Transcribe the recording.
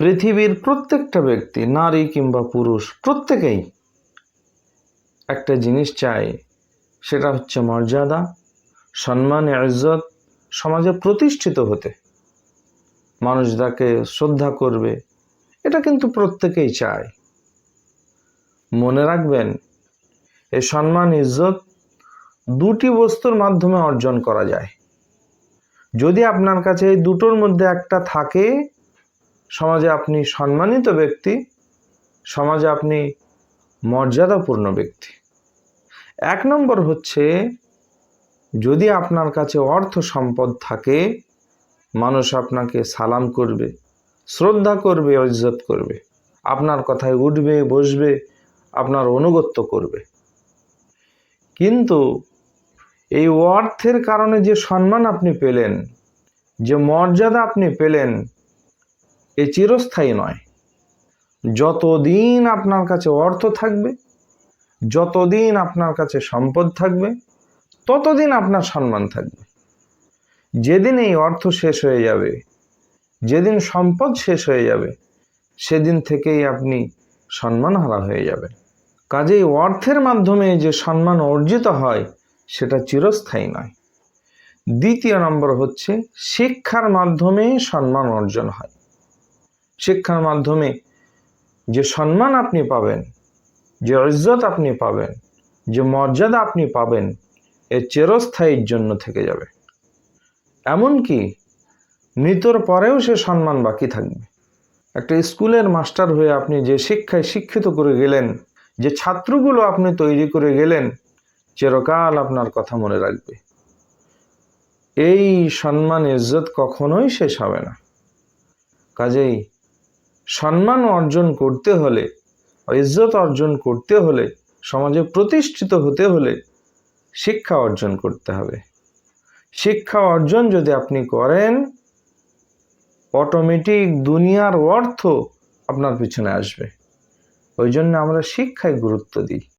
পৃথিবীর প্রত্যেকটা ব্যক্তি, নারী কিংবা পুরুষ, প্রত্যেকেই একটা জিনিস চায়, সেটা হচ্ছে মর্যাদা, সম্মান, ইজ্জত সমাজে প্রতিষ্ঠিত হতে। মানুষ তাকে শ্রদ্ধা করবে, এটা কিন্তু প্রত্যেকেই চায়। মনে রাখবেন এই সম্মান, ইজ্জত দুটি বস্তুর মাধ্যমে অর্জন করা যায়। যদি আপনার কাছে এই দুটোর মধ্যে একটা থাকে সমাজে আপনি সম্মানিত ব্যক্তি, সমাজে আপনি মর্যাদাপূর্ণ ব্যক্তি। এক নম্বর হচ্ছে, যদি আপনার কাছে অর্থ সম্পদ থাকে, মানুষ আপনাকে সালাম করবে, শ্রদ্ধা করবে, ইজ্জত করবে। আপনার কথায় উঠবে, বসবে, আপনার অনুগত্য করবে। কিন্তু এই অর্থের কারণে যে সম্মান আপনি পেলেন, যে মর্যাদা আপনি পেলেন এ চিরস্থায়ী নয়। যতদিন আপনার কাছে অর্থ থাকবে, যতদিন আপনার কাছে সম্পদ থাকবে, ততদিন আপনার সম্মান থাকবে। যেদিন এই অর্থ শেষ হয়ে যাবে, যেদিন সম্পদ শেষ হয়ে যাবে, সেদিন থেকেই আপনি সম্মানহারা হয়ে যাবেন। কাজেই অর্থের মাধ্যমে যে সম্মান অর্জিত হয়, সেটা চিরস্থায়ী নয়। দ্বিতীয় নম্বর হচ্ছে, শিক্ষার মাধ্যমে সম্মান অর্জন হয়। শিক্ষার মাধ্যমে যে সম্মান আপনি পাবেন, যে ইজ্জত আপনি পাবেন, যে মর্যাদা আপনি পাবেন, এ চিরস্থায়ীর জন্য থেকে যাবে। এমনকি মৃতর পরেও সে সম্মান বাকি থাকবে। একটা স্কুলের মাস্টার হয়ে আপনি যে শিক্ষায় শিক্ষিত করে গেলেন, যে ছাত্রগুলো আপনি তৈরি করে গেলেন, চিরকাল আপনার কথা মনে রাখবে। এই সম্মান, ইজ্জত কখনোই শেষ হবে না। কাজেই সম্মান অর্জন করতে হলে ইজ্জত অর্জন করতে হলে, সমাজে প্রতিষ্ঠিত হতে হলে শিক্ষা অর্জন করতে হবে। শিক্ষা অর্জন যদি আপনি করেন অটোমেটিক দুনিয়ার অর্থ আপনার পিছনে আসবে। ওই জন্য আমরা শিক্ষায় গুরুত্ব দিই।